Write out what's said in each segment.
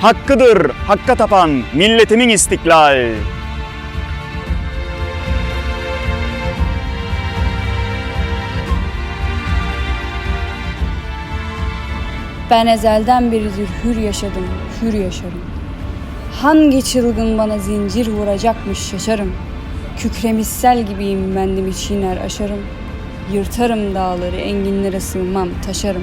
Hakkıdır, hakka tapan milletimin istiklal. Ben ezelden beridir hür yaşadım, hür yaşarım. Hangi çılgın bana zincir vuracakmış şaşarım. Kükremiş sel gibiyim bendimi çiğner aşarım. Yırtarım dağları, enginlere sığmam, taşarım.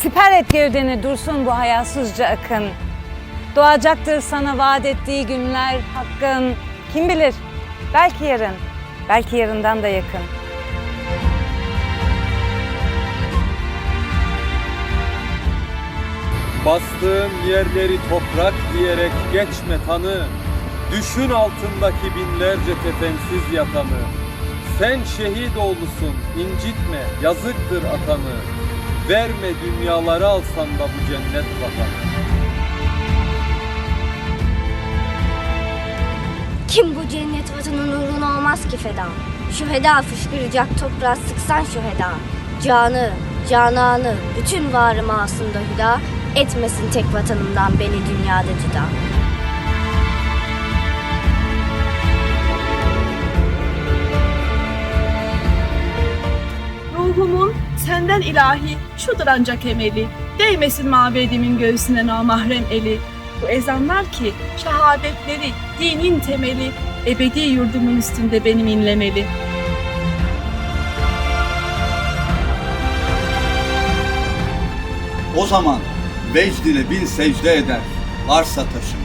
Siper et gövdeni dursun bu hayasızca akın. Doğacaktır sana vaat ettiği günler hakkın. Kim bilir, belki yarın, belki yarından da yakın. Bastığım yerleri toprak diyerek geçme tanı. Düşün altındaki binlerce kefensiz yatanı. Sen şehit oğlusun, incitme, yazıktır atanı. Verme dünyaları alsan da bu cennet vatanı. Kim bu cennet vatanın uğruna olmaz ki feda? Şu heda fışkıracak toprağa sıksan şu heda. Canı, cananı, bütün varımı aslında hüda. Etmesin tek vatanımdan beni dünyada cüda. Senden ilahi şudur ancak emeli. Değmesin mabedimin göğsüne namahrem eli. Bu ezanlar ki şehadetleri, dinin temeli, ebedi yurdumun üstünde benim inlemeli. O zaman vecd ile bin secde eder varsa taşım.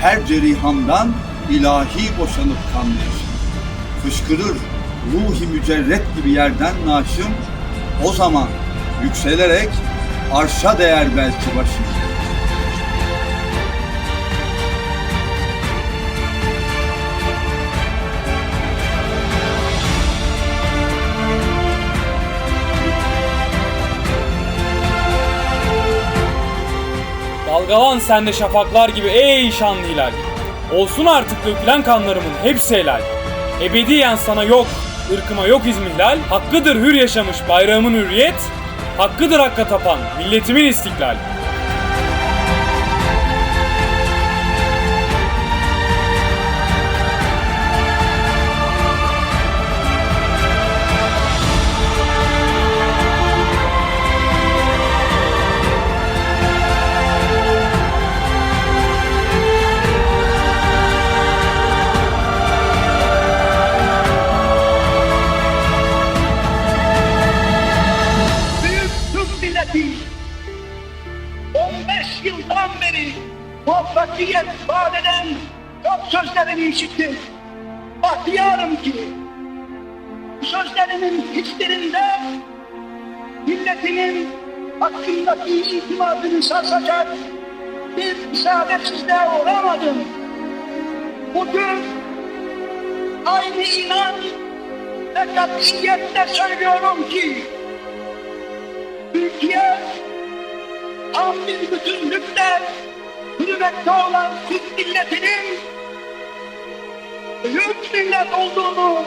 Her cerihamdan ilahi boşanıp kanlayışım. Fışkırır ruhi mücerret gibi yerden naşım. O zaman yükselerek arşa değer belki başım. Dalgalan sen de şafaklar gibi ey şanlı hilal. Olsun artık dökülen kanlarımın hepsi helal. Ebediyen sana yok, ırkıma yok izmihlal. Hakkıdır hür yaşamış bayrağımın hürriyet. Hakkıdır hakka tapan milletimin istiklal. Muvaffakiyet vaat eden çok sözlerini işittim. Bahtiyarım ki bu sözlerimin hiçbirinde milletinin hakkındaki itimadını sarsacak bir isabetsizliğe uğramadım. Bugün aynı inanç ve katiyetle söylüyorum ki Türkiye tam bir bütünlükle hürmette olan Türk milletinin büyük millet olduğunu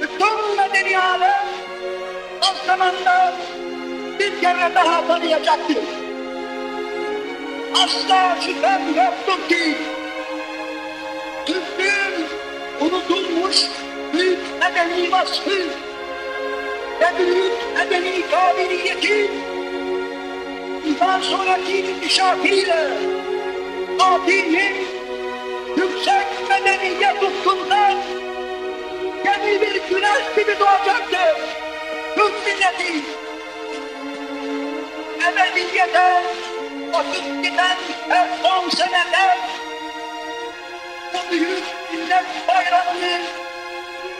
bütün medeni alem az zamanda bir kere daha tanıyacaktır. Asla şüphem yoktur ki Türklüğün unutulmuş büyük medeni vasfı ve büyük medeni kabiliyetin bundan sonraki inşaatıyla adilin yüksek medeniyet ufkundan yeni bir güneş gibi doğacaktır. Türk milleti ebediyete vakit giden her on seneler bu büyük millet bayramını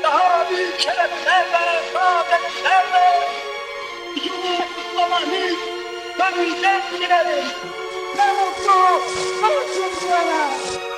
daha büyük şereflerle, saadetlerle huzurlu kutlamanı gönülden dilerim. Ne mutlu, ne mutlu bana.